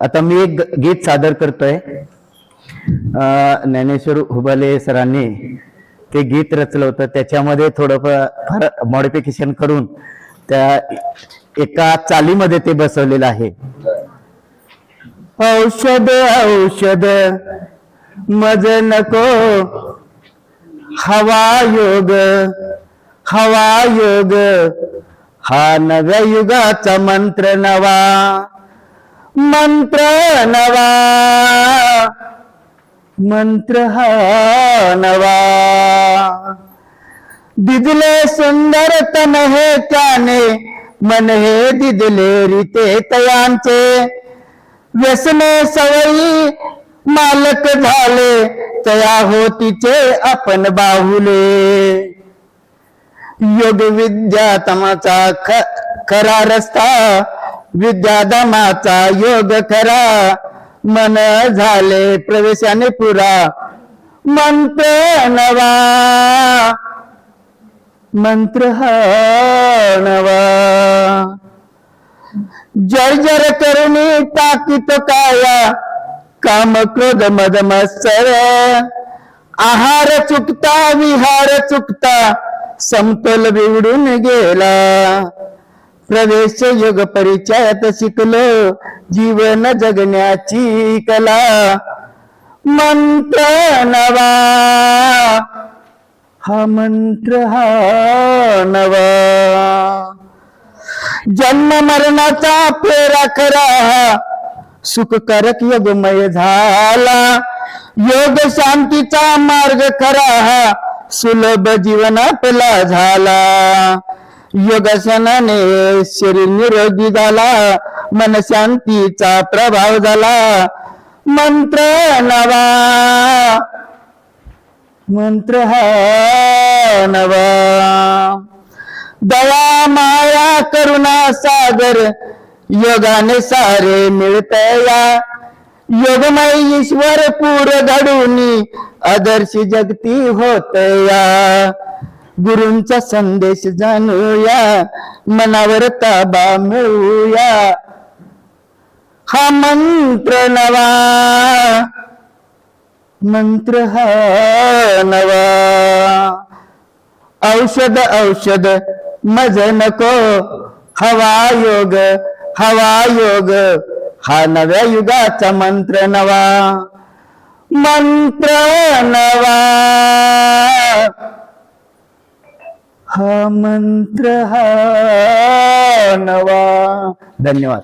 आता मी एक गीत सादर करतोय. ज्ञानेश्वर हुबाले सरांनी ते गीत रचलं होतं. त्याच्यामध्ये थोडं फार मॉडिफिकेशन करून त्या एका चालीमध्ये ते बसवलेलं आहे. औषध औषध मज नको. हवा योग हवा योग. हा नव्या युगाचा मंत्र नवा. मंत्र नवा. मंत्र हा नवा. दिदले सुंदर तन हे त्याने मन हे दिदले रिते तयांचे. व्यसने सवयी मालक झाले तया होतीचे आपण बाहुले. योग विद्या तमाचा ख खरा रस्ता विद्यादमाचा योग खरा मन झाले प्रवेशाने पुरा. मंत्र नवा. मंत्र नवा. जय जर करुणी टाकीत काया. काम क्रोध मद मत्सर. आहार चुकता विहार चुकता. समतोल बिघडून गेला. प्रवेश योग परिचयात शिकलो. जीवन जगण्याची कला. मंत्र नवा. हा मंत्र हा नवा. जन्म मरणाचा फेरा खरा. हा सुखकारक योगमय झाला. योग शांतीचा मार्ग खरा. हा सुलभ जीवन आपला झाला. योगासनाने शरीर निरोगी झाला मन शांतीचा प्रभाव झाला. मंत्र नवा मंत्र हा नवा. दया माया करुणा सागर योगाने सारे मिळतया योगमय ईश्वर पूर घडूनी आदर्श जगती होतया गुरूंचा संदेश जाणूया मनावर ताबा मिळूया. हा मंत्र नवा मंत्र हा नवा. औषध औषध मज नको हवा योग हवा योग. हा नव्या युगाचा मंत्र नवा. मंत्र नवा. हा मंत्र हा नवा धन्यवाद।